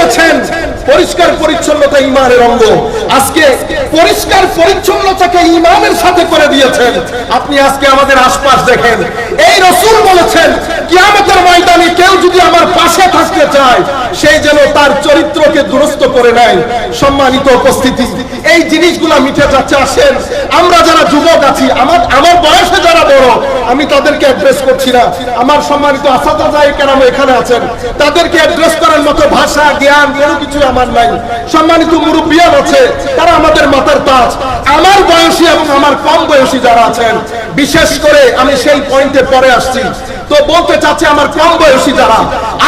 বলেছেন, পরিষ্কার পরিচ্ছন্নতা ইমানের অঙ্গ। আজকে পরিষ্কার পরিচ্ছন্নতাকে ইমানের সাথে করে দিয়েছেন। আপনি আজকে আমাদের আশপাশ দেখেন। এই রসুল বলেছেন, কিয়ামতের ময়দানে কেউ যদি আমার পাশে থাকতে চায় সেই যেন তার চরিত্রকে দুরস্ত করে নেয় সম্মানিত উপস্থিতি। এই জিনিসগুলো মিটে যাচ্ছে, আসেন। আমরা যারা যুবক আছি, আমার আমার বয়সে যারা বড়, আমি তাদেরকে অ্যাড্রেস করছি না। আমার সম্মানিত আসাদাজাই কেরাম এখানে আছেন। তাদেরকে অ্যাড্রেস করার মতো ভাষা, জ্ঞান কোনো কিছু আমার নাই। সম্মানিত মুরব্বিয়ান আছে, তারা আমাদের মাথার তাজ। আমার বয়সী এবং আমার কম বয়সী যারা আছেন, বিশেষ করে আমি সেই পয়েন্টে পরে আসছি। তো বলতে চাচ্ছি আমার কম বয়সী যারা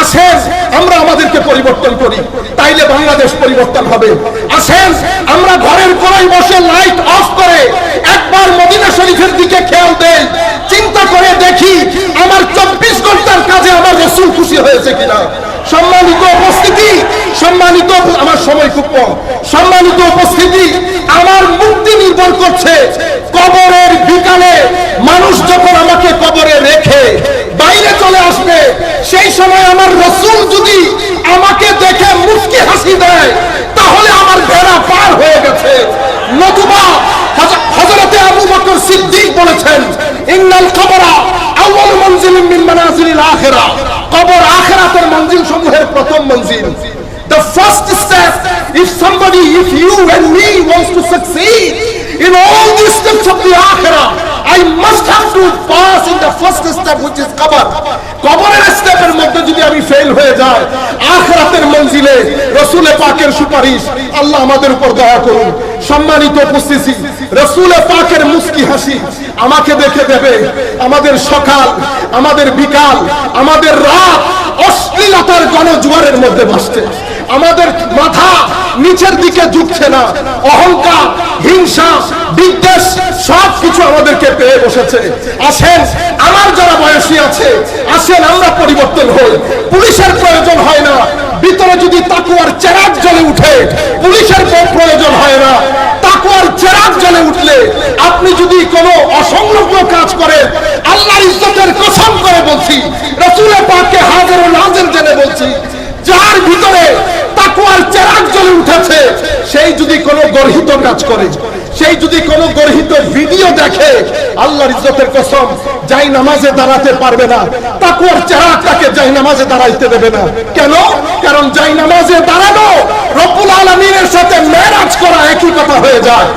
আসেন, আমরা আমাদেরকে পরিবর্তন করি। তাইলে বাংলাদেশ পরিবর্তন হবে। আসেন, আমরা ঘরের কোনায় বসে লাইট অফ করে একবার মদিনা শরীফের দিকে খেয়াল দেই। চিন্তা করে দেখি আমার চব্বিশ ঘণ্টার কাজে আমার রসুল খুশি হয়েছে কিনা। সম্মানিত উপস্থিতি, সম্মানিত, আমার সময় খুব কম। সম্মানিত উপস্থিতি আমার মুক্তি নির্ভর করছে কবরের বিকালে মানুষ যখন আমাকে কবরে রেখে বাইরে চলে আসবে সেই সময় আমার রসুল যদি আমাকে দেখে মুস্কি হাসি দেয় তাহলে আমার ভেড়া পার হয়ে গেছে। নতুবা হজরতে আবু বকর সিদ্দিক বলেছেন ইন্নাল কবরা আউয়াল মনজিলিন মিন মানাজিলিল আখিরা। কবর আখিরাতের মঞ্জিল সমূহের প্রথম মঞ্জিল। The first step, if somebody, if you and me wants to succeed in all these steps of the akhirah, I must have to pass in the first step which is কবর কবরের স্টেপের মধ্যে যদি আমি ফেল হয়ে যাই। আখরাতের মঞ্জিলে রসুলে পাকের সুপারিশ আল্লাহ আমাদের উপর দয়া করুন। সম্মানিত উপস্থিতি, রসুলে পাকের মুস্কি হাসি আমাকে দেখে দেবে। আমাদের সকাল, আমাদের বিকাল, আমাদের রাত অশ্লীলতার গণজোয়ারের মধ্যে ভাসছে। আমাদের মাথা নিচের দিকে ঝুঁকছে না। অহংকার, হিংসা, বিদ্বেষ সব কিছু আমাদেরকে পেয়ে বসেছে। আসেন, আমার যারা বয়সী আছে, আসেন, আমরা পরিবর্তন হই। পুলিশের প্রয়োজন হয় না। ভিতরে যদি তাকুয়ার চেরাগ জ্বলে উঠে, পুলিশের প্রয়োজন হয় না। তাকুয়ার চেরাগ জ্বলে উঠলে, আপনি যদি কোনো অসংলগ্ন কাজ করেন, আল্লাহর ইজ্জতের কসম করে বলছি, রসুলের পাককে হাজার ও নাজের জেনে বলছি, যার ভিতরে তাকুয়ার চেরাগ জ্বলে উঠেছে, সেই যদি কোনো গর্হিত কাজ করে সেই যদি কোনো গর্হিত ভিডিও দেখে, আল্লাহর ইজ্জতের কসম, যাই নামাজে দাঁড়াতে পারবে না, তাকুয়ার চেহারা তাকে যাই নামাজে দাঁড়াইতে দেবে না। কেন? কারণ যাই নামাজে দাঁড়ানো, রব্বুল আলমিনের সাথে ম্যারাজ করা একই কথা হয়ে যায়।